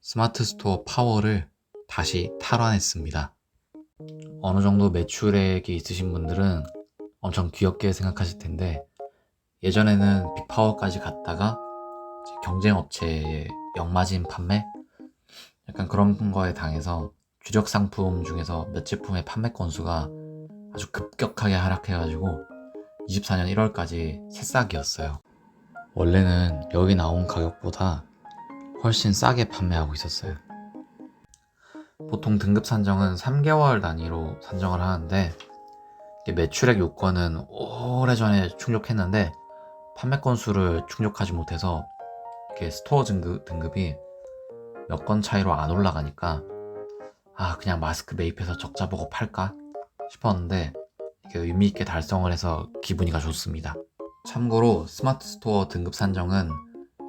스마트 스토어 파워를 다시 탈환했습니다. 어느 정도 매출액이 있으신 분들은 엄청 귀엽게 생각하실 텐데 예전에는 빅파워까지 갔다가 경쟁 업체의 역마진 판매 약간 그런 거에 당해서 주력 상품 중에서 몇 제품의 판매 건수가 아주 급격하게 하락해가지고 24년 1월까지 새싹이었어요. 원래는 여기 나온 가격보다 훨씬 싸게 판매하고 있었어요. 보통 등급 산정은 3개월 단위로 산정을 하는데 매출액 요건은 오래전에 충족했는데 판매 건수를 충족하지 못해서 이렇게 스토어 등급, 등급이 몇 건 차이로 안 올라가니까 아 그냥 마스크 매입해서 적자 보고 팔까 싶었는데 이게 의미 있게 달성을 해서 기분이가 좋습니다. 참고로 스마트 스토어 등급 산정은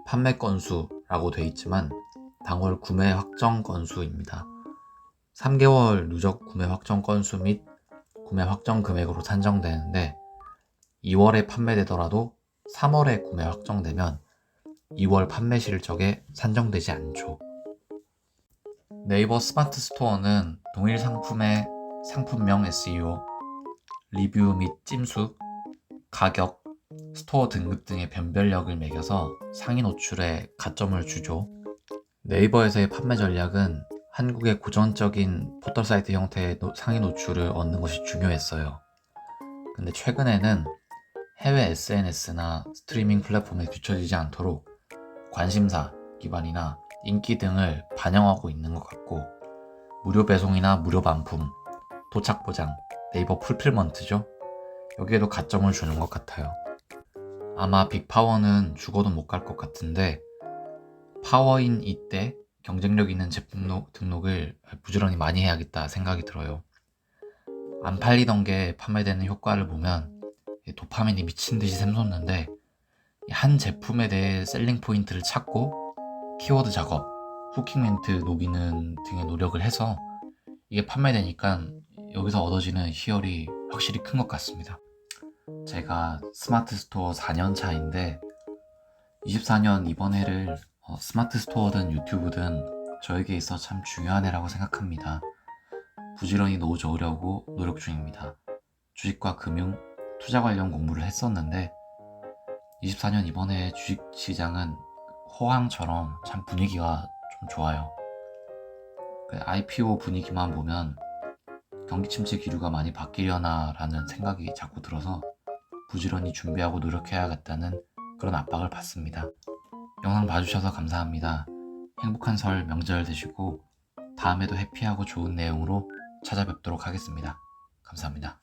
판매 건수 라고 돼 있지만 당월 구매 확정 건수입니다. 3개월 누적 구매 확정 건수 및 구매 확정 금액으로 산정되는데 2월에 판매되더라도 3월에 구매 확정되면 2월 판매 실적에 산정되지 않죠. 네이버 스마트 스토어는 동일 상품의 상품명 SEO, 리뷰 및 찜수, 가격, 스토어 등급 등의 변별력을 매겨서 상위 노출에 가점을 주죠. 네이버에서의 판매 전략은 한국의 고전적인 포털 사이트 형태의 노- 상위 노출을 얻는 것이 중요했어요. 근데 최근에는 해외 SNS나 스트리밍 플랫폼에 뒤처지지 않도록 관심사 기반이나 인기 등을 반영하고 있는 것 같고 무료 배송이나 무료 반품, 도착 보장, 네이버 풀필먼트죠. 여기에도 가점을 주는 것 같아요. 아마 빅파워는 죽어도 못 갈 것 같은데 파워인 이때 경쟁력 있는 제품 등록- 등록을 부지런히 많이 해야겠다 생각이 들어요. 안 팔리던 게 판매되는 효과를 보면 이 도파민이 미친 듯이 샘솟는데 이한 제품에 대해 셀링 포인트를 찾고 키워드 작업, 후킹 멘트 녹이는 등의 노력을 해서 이게 판매되니까 여기서 얻어지는 희열이 확실히 큰 것 같습니다. 제가 스마트 스토어 4년 차인데 24년 이번 해를 어, 스마트 스토어든 유튜브든 저에게 있어 참 중요한 해라고 생각합니다. 부지런히 노져오려고 노력 중입니다. 주식과 금융, 투자 관련 공부를 했었는데 24년 이번에 주식 시장은 호황처럼 참 분위기가 좀 좋아요. 그 IPO 분위기만 보면 경기 침체 기류가 많이 바뀌려나라는 생각이 자꾸 들어서 부지런히 준비하고 노력해야겠다는 그런 압박을 받습니다. 영상 봐주셔서 감사합니다. 행복한 설 명절 되시고 다음에도 해피하고 좋은 내용으로 찾아뵙도록 하겠습니다. 감사합니다.